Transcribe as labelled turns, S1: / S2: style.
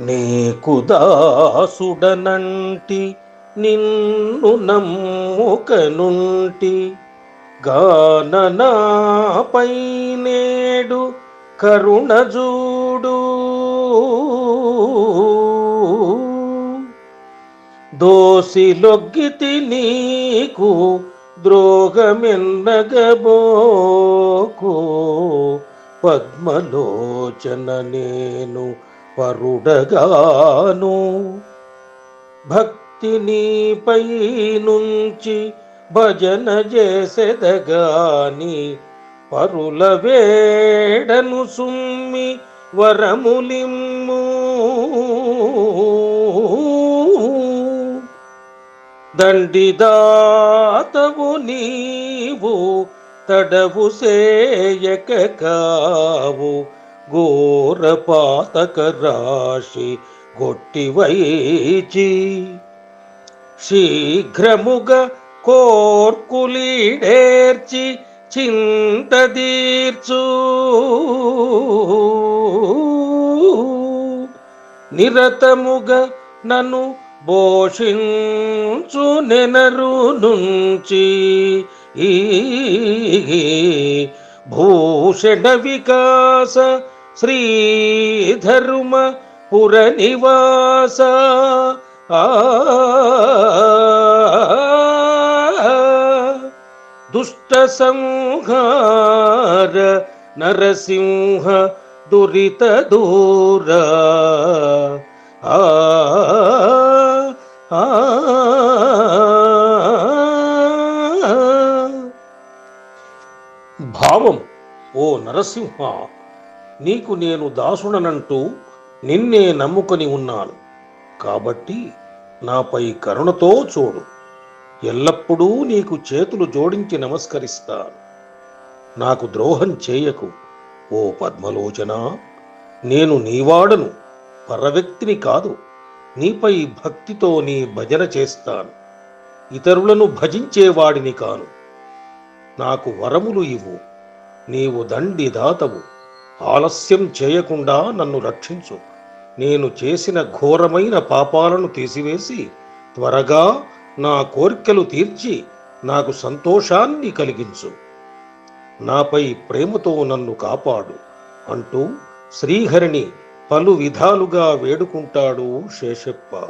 S1: నీకు దాసుడనంటి నిన్ను నమ్ముకనుంటి. గాననాపై నేడు కరుణజూడు దోసిలొగ్గితి నీకు ద్రోగమెన్నగబోకు పద్మలోచన నేను పరుడగాను. భక్తి నీపై నుంచి భజన చేసెదగాని పరుల వేడను సుమ్మి వరములిమ్ము. దండిదాతవు నీవు తడవు సేయక కావు. ఘోర పాతక రాశి గొట్టివైచి శీఘ్రముగ కోర్కులీడేర్చి చింతదీర్చు నిరతముగ నన్ను భోషించు నెనరు నుంచి ఈ భూషణ వికాస శ్రీధర్మ పుర నివాస ఆ దుష్ట సంహార నరసింహ దురిత దూర ఆ ఆ భావం ఓ నరసింహ నీకు నేను దాసుడనంటూ నిన్నే నమ్ముకొని ఉన్నాను. కాబట్టి నాపై కరుణతో చూడు. ఎల్లప్పుడూ నీకు చేతులు జోడించి నమస్కరిస్తాను. నాకు ద్రోహం చేయకు. ఓ పద్మలోచన నేను నీవాడను పరవ్యక్తిని కాదు. నీపై భక్తితో నీ భజన చేస్తాను. ఇతరులను భజించేవాడిని కాను. నాకు వరములు ఇవ్వు. నీవు దండి దాతవు ఆలస్యం చేయకుండా నన్ను రక్షించు. నేను చేసిన ఘోరమైన పాపాలను తీసివేసి త్వరగా నా కోరికలు తీర్చి నాకు సంతోషాన్ని కలిగించు. నాపై ప్రేమతో నన్ను కాపాడు అంటూ శ్రీహరిని పలు విధాలుగా వేడుకుంటాడు శేషప్ప.